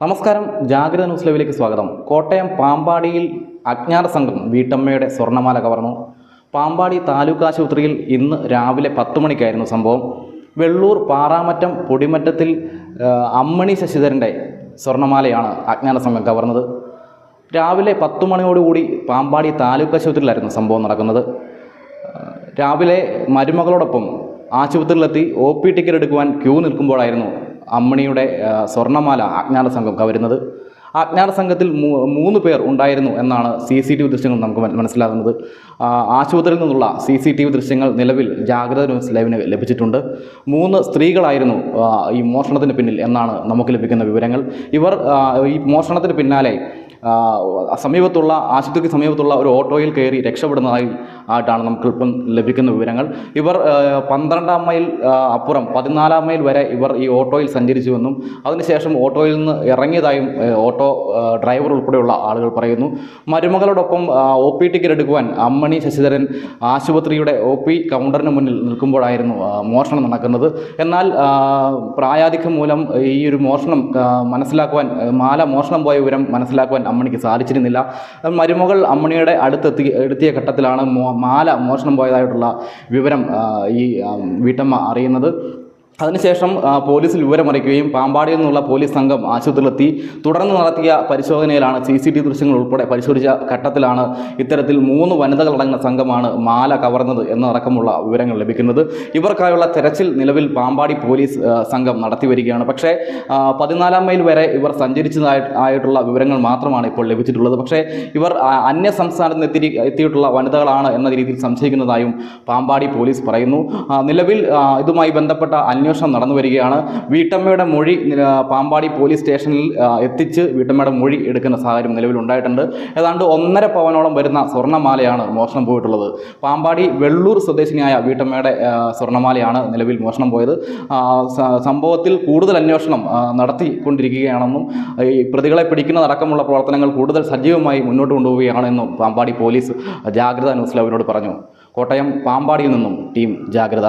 നമസ്കാരം ജാഗ്രത ന്യൂസ് ലൈവിലേക്ക് സ്വാഗതം. കോട്ടയം പാമ്പാടിയിൽ അജ്ഞാത സംഘം വീട്ടമ്മയുടെ സ്വർണമാല കവർന്നു. പാമ്പാടി താലൂക്ക് ആശുപത്രിയിൽ ഇന്ന് രാവിലെ പത്ത് മണിക്കായിരുന്നു സംഭവം. വെള്ളൂർ പാറാമറ്റം പൊടിമറ്റത്തിൽ അമ്മണി ശശിധരന്റെ സ്വർണമാലയാണ് അജ്ഞാത സംഘം കവർന്നത്. രാവിലെ പത്ത് മണിയോടുകൂടി പാമ്പാടി താലൂക്ക് ആശുപത്രിയിലായിരുന്നു സംഭവം നടക്കുന്നത്. രാവിലെ മരുമകളോടൊപ്പം ആശുപത്രിയിലെത്തി ഒ പി ടിക്കറ്റ് എടുക്കുവാൻ ക്യൂ നിൽക്കുമ്പോഴായിരുന്നു അമ്മണിയുടെ സ്വർണമാല അജ്ഞാത സംഘം കവരുന്നത്. അജ്ഞാത സംഘത്തിൽ മൂന്ന് പേർ ഉണ്ടായിരുന്നു എന്നാണ് സി സി ടി വി ദൃശ്യങ്ങൾ നമുക്ക് മന- മനസ്സിലാകുന്നത്. ആശുപത്രിയിൽ നിന്നുള്ള സി സി ടി വി ദൃശ്യങ്ങൾ നിലവിൽ ജാഗ്രത ന്യൂസ് ലൈവിന് ലഭിച്ചിട്ടുണ്ട്. മൂന്ന് സ്ത്രീകളായിരുന്നു ഈ മോഷണത്തിന് പിന്നിൽ എന്നാണ് നമുക്ക് ലഭിക്കുന്ന വിവരങ്ങൾ. ഇവർ ഈ മോഷണത്തിന് പിന്നാലെ സമീപത്തുള്ള ആശുപത്രിക്ക് സമീപത്തുള്ള ഒരു ഓട്ടോയിൽ കയറി രക്ഷപ്പെടുന്നതായി ആയിട്ടാണ് നമുക്ക് ഇപ്പം ലഭിക്കുന്ന വിവരങ്ങൾ. ഇവർ പന്ത്രണ്ടാം മൈൽ അപ്പുറം പതിനാലാം മൈൽ വരെ ഇവർ ഈ ഓട്ടോയിൽ സഞ്ചരിച്ചുവെന്നും അതിനുശേഷം ഓട്ടോയിൽ നിന്ന് ഇറങ്ങിയതായും ഓട്ടോ ഡ്രൈവർ ഉൾപ്പെടെയുള്ള ആളുകൾ പറയുന്നു. മരുമകളോടൊപ്പം ഒ പി ടിക്കറ്റ് എടുക്കുവാൻ അമ്മണി ശശിധരൻ ആശുപത്രിയുടെ ഒ പി കൗണ്ടറിന് മുന്നിൽ നിൽക്കുമ്പോഴായിരുന്നു മോഷണം നടക്കുന്നത്. എന്നാൽ പ്രായാധിക്യം മൂലം ഈ ഒരു മോഷണം മനസ്സിലാക്കുവാൻ മാല മോഷണം പോയ വിവരം മനസ്സിലാക്കുവാൻ അമ്മണിക്ക് സാധിച്ചിരുന്നില്ല. മരുമകൾ അമ്മണിയുടെ അടുത്തെത്തി എടുത്തിയ ഘട്ടത്തിലാണ് മാല മോഷണം പോയതായിട്ടുള്ള വിവരം ഈ വീട്ടമ്മ അറിയുന്നത്. അതിനുശേഷം പോലീസിൽ വിവരമറിയിക്കുകയും പാമ്പാടിയിൽ നിന്നുള്ള പോലീസ് സംഘം ആശുപത്രിയിലെത്തി. തുടർന്ന് നടത്തിയ പരിശോധനയിലാണ് സി സി ടി ദൃശ്യങ്ങൾ ഉൾപ്പെടെ പരിശോധിച്ച ഘട്ടത്തിലാണ് ഇത്തരത്തിൽ മൂന്ന് വനിതകളടങ്ങുന്ന സംഘമാണ് മാല കവർന്നത് എന്നടക്കമുള്ള വിവരങ്ങൾ ലഭിക്കുന്നത്. ഇവർക്കായുള്ള തെരച്ചിൽ നിലവിൽ പാമ്പാടി പോലീസ് സംഘം നടത്തി വരികയാണ്. പക്ഷേ പതിനാലാം മൈൽ വരെ ഇവർ സഞ്ചരിച്ചതായി ആയിട്ടുള്ള വിവരങ്ങൾ മാത്രമാണ് ഇപ്പോൾ ലഭിച്ചിട്ടുള്ളത്. പക്ഷേ ഇവർ അന്യ സംസ്ഥാനത്ത് എത്തി എത്തിയിട്ടുള്ള വനിതകളാണ് എന്ന രീതിയിൽ സംശയിക്കുന്നതായും പാമ്പാടി പോലീസ് പറയുന്നു. നിലവിൽ ഇതുമായി ബന്ധപ്പെട്ട അന്വേഷണം നടന്നു വരികയാണ്. വീട്ടമ്മയുടെ മൊഴി പാമ്പാടി പോലീസ് സ്റ്റേഷനിൽ എത്തിച്ച് വീട്ടമ്മയുടെ മൊഴി എടുക്കുന്ന സാഹചര്യം നിലവിലുണ്ടായിട്ടുണ്ട്. ഏതാണ്ട് ഒന്നര പവനോളം വരുന്ന സ്വർണമാലയാണ് മോഷണം പോയിട്ടുള്ളത്. പാമ്പാടി വെള്ളൂർ സ്വദേശിനിയായ വീട്ടമ്മയുടെ സ്വർണമാലയാണ് നിലവിൽ മോഷണം പോയത്. സംഭവത്തിൽ കൂടുതൽ അന്വേഷണം നടത്തിക്കൊണ്ടിരിക്കുകയാണെന്നും ഈ പ്രതികളെ പിടിക്കുന്നതടക്കമുള്ള പ്രവർത്തനങ്ങൾ കൂടുതൽ സജീവമായി മുന്നോട്ട് കൊണ്ടുപോവുകയാണെന്നും പാമ്പാടി പോലീസ് ജാഗ്രത ന്യൂസ് അവരോട് പറഞ്ഞു. കോട്ടയം പാമ്പാടിയിൽ നിന്നും ടീം ജാഗ്രത.